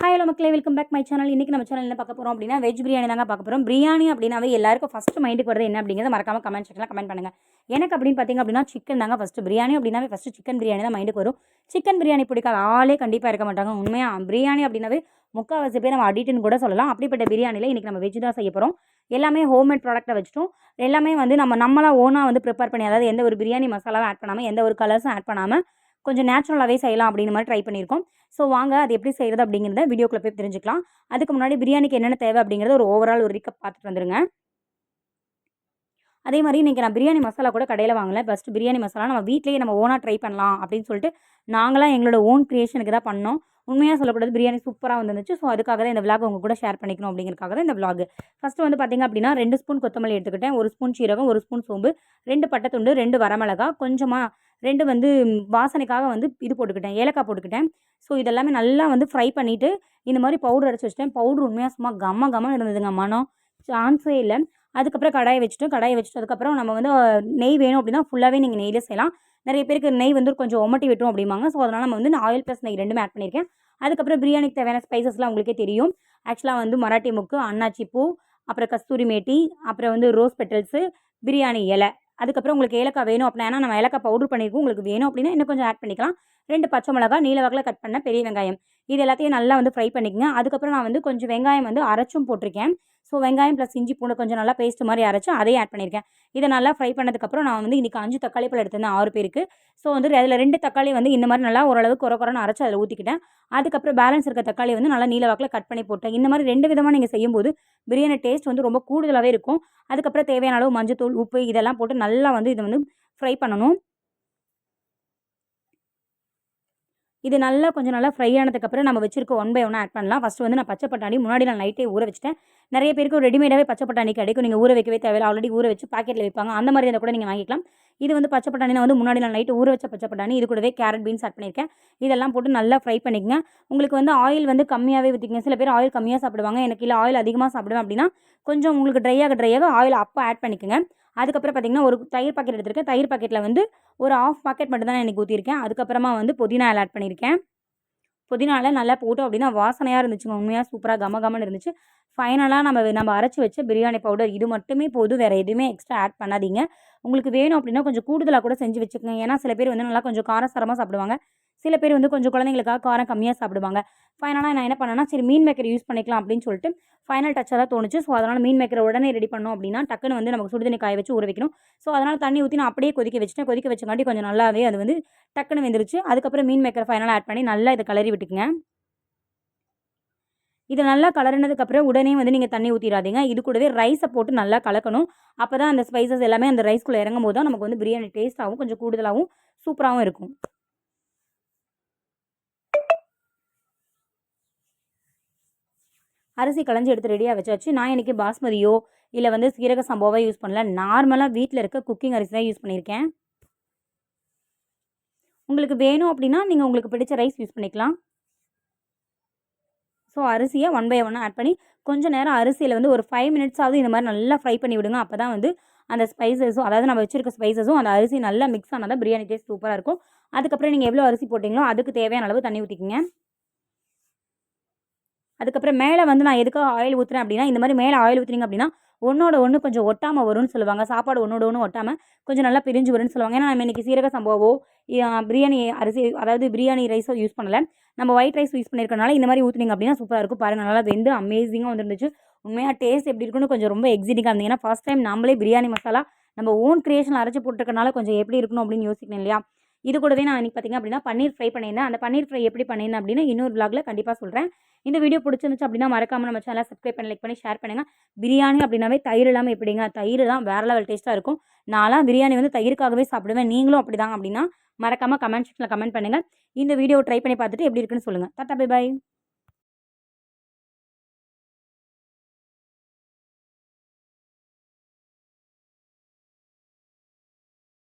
Hi hello மக்களே. Welcome back my channel இன்றைக்கி நம்ம சேனல் என்ன பார்க்க போகிறோம் அப்படின்னா வெஜ் பிரியாணி தாங்க பார்க்க போகிறோம் பிரியாணி அப்படின்னாவே எல்லாருக்கும் ஃபஸ்ட்டு மைண்டுக்கு வருது என்ன அப்படிங்கிறத மறக்காம கமெண்ட் செக்ஷனில் கமெண்ட் பண்ணுங்கள் எனக்கு அப்படின்னு பார்த்தீங்க அப்படின்னா சிக்கன் தாங்க ஃபஸ்ட்டு பிரியாணி அப்படின்னாவே ஃபஸ்ட்டு சிக்கன் பிரியாணி தான் மைண்டுக்கு வரும். சிக்கன் பிரியாணி பிடிக்காத ஆளே கண்டிப்பாக இருக்க மாட்டாங்க. உண்மையாக பிரியாணி அப்படின்னாவே முக்கால்வாசி பேர் நம்ம அடிட்டுன்னு கூட சொல்லலாம். அப்படிப்பட்ட பிரியாணியில் இன்றைக்கி நம்ம வெஜ் தான் செய்ய போகிறோம் எல்லாமே ஹோம்மேட் ப்ராடக்ட்டை வச்சுட்டோம். எல்லாமே வந்து நம்ம நம்மளாக ஓனாக வந்து ப்ரிப்பேர் பண்ணி அதாவது எந்த ஒரு பிரியாணி மசாலாவும் ஆட் பண்ணாமல் எந்த ஒரு கலர்ஸும் ஆட் பண்ணாமல் கொஞ்சம் நேச்சுரலாகவே செய்யலாம் அப்படின்னு மாதிரி ட்ரை பண்ணியிருக்கோம். ஸோ வாங்க அது எப்படி செய்கிறது அப்படிங்கிறத வீடியோக்குள்ளே போய் தெரிஞ்சுக்கலாம். அதுக்கு முன்னாடி பிரியாணிக்கு என்னென்ன தேவை அப்படிங்கிறத ஒரு ஓவரால் ஒரு ரிக்கப் பார்த்துட்டு வந்துருங்க. அதே மாதிரி இன்றைக்கி நான் பிரியாணி மசாலா கூட கடையில் வாங்கல. ஃபஸ்ட்டு பிரியாணி மசாலா நம்ம வீட்லேயே நம்ம ஓனாக ட்ரை பண்ணலாம் அப்படின்னு சொல்லிட்டு நாங்களாம் எங்களோட ஓன் க்ரியேஷனுக்கு தான் பண்ணோம். உண்மையாக சொல்லக்கூடாது பிரியாணி சூப்பராக வந்துருந்துச்சு. ஸோ அதுக்காக தான் இந்த விளாக் உங்கள் கூட ஷேர் பண்ணிக்கணும் அப்படிங்கிறக்காக தான் இந்த விளாக் ஃபஸ்ட்டு வந்து பார்த்திங்க அப்படின்னா ரெண்டு ஸ்பூன் கொத்தமல்லி எடுத்துக்கிட்டேன். ஒரு ஸ்பூன் சீரகம் ஒரு ஸ்பூன் சோம்பு ரெண்டு பட்டத்துண்டு ரெண்டு வரமிளகா கொஞ்சமாக ரெண்டு வந்து வாசனைக்காக வந்து இது போட்டுக்கிட்டேன் ஏலக்காய் போட்டுக்கிட்டேன். ஸோ இதெல்லாமே நல்லா வந்து ஃப்ரை பண்ணிவிட்டு இந்த மாதிரி பவுடர் அரைச்சி வச்சிட்டேன். பவுடர் உண்மையாக சும்மா கம்ம கம்ம இருந்ததுங்க மனம். சான்ஸே இல்லை. அதுக்கப்புறம் கடாயை வச்சுட்டு கடாயை வச்சுட்டு அதுக்கப்புறம் நம்ம வந்து நெய் வேணும் அப்படின்னா ஃபுல்லாகவே நீங்கள் நெய்யில் செய்யலாம். நிறைய பேருக்கு நெய் வந்து கொஞ்சம் ஒமட்டி விட்டுரும் அப்படிம்பாங்க. ஸோ அதனால் நம்ம வந்து ஆயில் ப்ளஸ் நெய் ரெண்டுமே ஆட் பண்ணியிருக்கேன். அதுக்கப்புறம் பிரியாணிக்கு தேவையான ஸ்பைசஸ்லாம் உங்களுக்கே தெரியும். ஆக்சுவலாக வந்து மராட்டி முக்கு அன்னாச்சி பூ அப்புறம் கஸ்தூரி மேட்டி அப்புறம் வந்து ரோஸ் பெட்டல்ஸு பிரியாணி இலை. அதுக்கப்புறம் உங்களுக்கு ஏலக்காய் வேணும் அப்படின்னா ஏன்னா நம்ம ஏலக்காய் பவுடர் பண்ணியிருக்கோம் உங்களுக்கு வேணும் அப்படின்னா இன்னும் கொஞ்சம் ஆட் பண்ணிக்கலாம். ரெண்டு பச்சை மிளகா நீல வகையில் கட் பண்ண பெரிய வெங்காயம். இது எல்லாத்தையும் நல்லா வந்து ஃப்ரை பண்ணிக்கங்க. அதுக்கப்புறம் நான் வந்து கொஞ்சம் வெங்காயம் வந்து அரைச்சும் போட்டிருக்கேன். ஸோ வெங்காயம் ப்ளஸ் இஞ்சி பூண்டு கொஞ்சம் நல்லா பேஸ்ட் மாதிரி அரைச்சி அதையும் ஆட் பண்ணியிருக்கேன் இதை நல்லா ஃப்ரை பண்ணதுக்கப்புறம் நான் வந்து இன்றைக்கி அஞ்சு தக்காளி பழம் எடுத்திருந்தேன் ஆறு பேருக்கு. ஸோ வந்து அதில் ரெண்டு தக்காளி வந்து இந்த மாதிரி நல்லா ஓரளவுக்கு குறை குறைன்னு அரைச்சி அதில் ஊற்றிக்கிட்டேன் அதுக்கப்புறம் பேலன்ஸ் இருக்க தக்காளி வந்து நல்லா நீல வாக்கில் கட் பண்ணி போட்டேன். இந்த மாதிரி ரெண்டு விதமாக நீங்கள் செய்யும்போது பிரியாணி டேஸ்ட் வந்து ரொம்ப கூடுதலாகவே இருக்கும். அதுக்கப்புறம் தேவையான அளவு மஞ்சத்தூள் உப்பு இதெல்லாம் போட்டு நல்லா வந்து இதை வந்து ஃப்ரை பண்ணணும். இது நல்லா கொஞ்சம் நல்லா ஃப்ரை ஆனதுக்கப்புறம் நம்ம வச்சிருக்க ஒன் பை ஒன் ஆட் பண்ணலாம். ஃபஸ்ட்டு வந்து நான் பச்சை பட்டாணி முன்னாடி நான் நைட்டே ஊற வச்சிட்டேன். நிறைய பேருக்கு ரெடிமேடாகவே பச்சை பட்டாணி கிடைக்கும். நீங்கள் ஊற வைக்கவே தேவையில்ல. ஆல்ரெடி ஊற வச்சு பாக்கெட்டில் வைப்பாங்க. அந்த மாதிரி இருந்தால் கூட நீங்கள் வாங்கிக்கலாம். இது வந்து பச்சை பட்டாணி நான் வந்து முன்னாடி நான் நைட்டு ஊற வச்ச பச்சை பட்டாணி. இது கூடவே கேரட் பீன்ஸ் ஆட் பண்ணியிருக்கேன். இதெல்லாம் போட்டு நல்லா ஃப்ரை பண்ணிக்கங்க. உங்களுக்கு வந்து ஆயில் வந்து கம்மியாகவே ஊற்றிக்கங்க சில பேர் ஆயில் கம்மியாக சாப்பிடுவாங்க. எனக்கு இல்லை ஆயில் அதிகமாக சாப்பிடுவேன் அப்படின்னா கொஞ்சம் உங்களுக்கு ட்ரையாக ட்ரையாக ஆயில் அப்போ ஆட் பண்ணிக்கோங்க. அதுக்கப்புறம் பார்த்திங்கன்னா ஒரு தயிர் பாக்கெட் எடுத்திருக்கேன். தயிர் பாக்கெட்டில் வந்து ஒரு ஆஃப் பாக்கெட் மட்டும் தான் எனக்கு ஊற்றிருக்கேன் அதுக்கப்புறமா வந்து புதினா ஆட் பண்ணியிருக்கேன். புதினாவில் நல்லா போட்டோம் அப்படின்னா வாசனையாக இருந்துச்சுங்க. உண்மையாக சூப்பராக கம கமன்னு இருந்துச்சு. ஃபைனலாக நம்ம நம்ம அரைச்சி வச்ச பிரியாணி பவுடர் இது மட்டுமே போதும். வேறு எதுவுமே எக்ஸ்ட்ரா ஆட் பண்ணாதீங்க. உங்களுக்கு வேணும் அப்படின்னா கொஞ்சம் கூடுதலாக கூட செஞ்சு வச்சுக்கோங்க. ஏன்னா சில பேர் வந்து நல்லா கொஞ்சம் காரசாரமாக சாப்பிடுவாங்க. சில பேர் வந்து கொஞ்சம் குழந்தைங்களுக்காக காரம் கம்மியாக சாப்பிடுவாங்க. ஃபைனலாக நான் என்ன பண்ணேன்னா சரி மீன் மேக்கர் யூஸ் பண்ணிக்கலாம் அப்படின்னு சொல்லிட்டு ஃபைனல் டச்சாக தான் தோணுச்சு. ஸோ அதனால் மீன் மேக்கரை உடனே ரெடி பண்ணோம் அப்படின்னா டக்குன்னு வந்து நமக்கு சுடுதண்ணி காய வச்சு ஊற வைக்கணும். ஸோ அதனால் தண்ணி ஊற்றி நான் அப்படியே கொதிக்க வச்சுட்டேன். கொதிக்க வச்சங்காட்டி கொஞ்சம் நல்லாவே அது வந்து டக்குன்னு வெந்துருச்சு. அதுக்கப்புறம் மீன் மேக்கரை ஃபைனலாக ஆட் பண்ணி நல்லா இதை கலரி விட்டுக்குங்க. இது நல்லா கலரினதுக்கப்புறம் உடனே வந்து நீங்கள் தண்ணி ஊற்றிடாதீங்க இது கூடவே ரைஸை போட்டு நல்லா கலக்கணும். அப்போ தான் அந்த ஸ்பைசஸ் எல்லாமே அந்த ரைஸ்க்குள்ளே இறங்கும் போது தான் நமக்கு வந்து பிரியாணி டேஸ்ட்டாகவும் கொஞ்சம் கூடுதலாகவும் சூப்பராகவும் இருக்கும். அரிசி களைஞ்சி எடுத்து ரெடியாக வச்சாச்சு. நான் இன்றைக்கி பாஸ்மதியோ இல்லை வந்து சீரக சம்பவோ யூஸ் பண்ணல. நார்மலாக வீட்டில் இருக்க குக்கிங் அரிசி தான் யூஸ் பண்ணியிருக்கேன். உங்களுக்கு வேணும் அப்படின்னா நீங்கள் உங்களுக்கு பிடிச்ச ரைஸ் யூஸ் பண்ணிக்கலாம். ஸோ அரிசியை ஒன் பை ஒன்னாக ஆட் பண்ணி கொஞ்சம் நேரம் அரிசியில் வந்து ஒரு ஃபைவ் மினிட்ஸாவது இந்த மாதிரி நல்லா ஃப்ரை பண்ணி விடுங்க. அப்போ தான் வந்து அந்த ஸ்பைசஸும் அதாவது நம்ம வச்சுருக்க ஸ்பைசஸும் அந்த அரிசி நல்லா மிக்ஸ் ஆனால் தான் பிரியாணி டேஸ்ட் சூப்பராக இருக்கும். அதுக்கப்புறம் நீங்கள் எவ்வளோ அரிசி போட்டிங்களோ அதுக்கு தேவையான அளவு தண்ணி ஊற்றிக்கிங்க அதுக்கப்புறம் மேலே வந்து நான் எதுக்காக ஆயில் ஊற்றுறேன் அப்படின்னா இந்த மாதிரி மேலே ஆயில் ஊற்றுறீங்க அப்படின்னா ஒன்றோட ஒன்று கொஞ்சம் ஒட்டாமல் வரும்னு சொல்லுவாங்க. சாப்பாடு ஒன்றோட ஒன்று ஒட்டாமல் கொஞ்சம் நல்லா பிரிஞ்சு வரும்னு சொல்லுவாங்க. ஏன்னா நம்ம இன்றைக்கி சீரக சம்பவோ பிரியாணி அரிசி அதாவது பிரியாணி ரைஸோ யூஸ் பண்ணலை. நம்ம ஒயிட் ரைஸ் யூஸ் பண்ணியிருக்கனால இந்த மாதிரி ஊற்றுனீங்க அப்படின்னா சூப்பராக இருக்கும். பாருங்கள் நல்லா வெந்து அமேசிங்காக வந்துருந்துச்சு. உண்மையாக டேஸ்ட் எப்படி இருக்குன்னு கொஞ்சம் ரொம்ப எக்ஸிட்டிங்காக இருந்தீங்கன்னா ஃபஸ்ட் டைம் நம்மளே பிரியாணி மசாலா நம்ம ஓன் க்ரியேஷன் அரைச்சி போட்டிருக்கனால கொஞ்சம் எப்படி இருக்கணும் அப்படின்னு யோசிக்கணும் இல்லையா? இது கூடவே நான் இன்றைக்கி பார்த்திங்க அப்படின்னா பன்னீர் ஃப்ரை பண்ணியிருந்தேன். அந்த பன்னீர் ஃப்ரை எப்படி பண்ணியிருந்தேன் அப்படின்னா இன்னொரு விளாகில் கண்டிப்பாக சொல்கிறேன் இந்த வீடியோ பிடிச்சிருந்துச்சு அப்படின்னா மறக்காமல் நம்ம சேனலை சப்ஸ்கிரைப் பண்ணி லைக் பண்ணி ஷேர் பண்ணுங்கள் பிரியாணி அப்படின்னாவே தயிர் இல்லாமல் எப்படிங்க? தயிர் தான் வேறு லெவல் டேஸ்ட்டாக இருக்கும். நான்லாம் பிரியாணி வந்து தயிருக்காகவே சாப்பிடுவேன். நீங்களும் அப்படி தான் அப்படின்னா மறக்காமல் கமெண்ட் செக்ஷனில் கமெண்ட் பண்ணுங்கள் இந்த வீடியோ ட்ரை பண்ணி பார்த்துட்டு எப்படி இருக்குன்னு சொல்லுங்கள் டாட்டா பை பாய்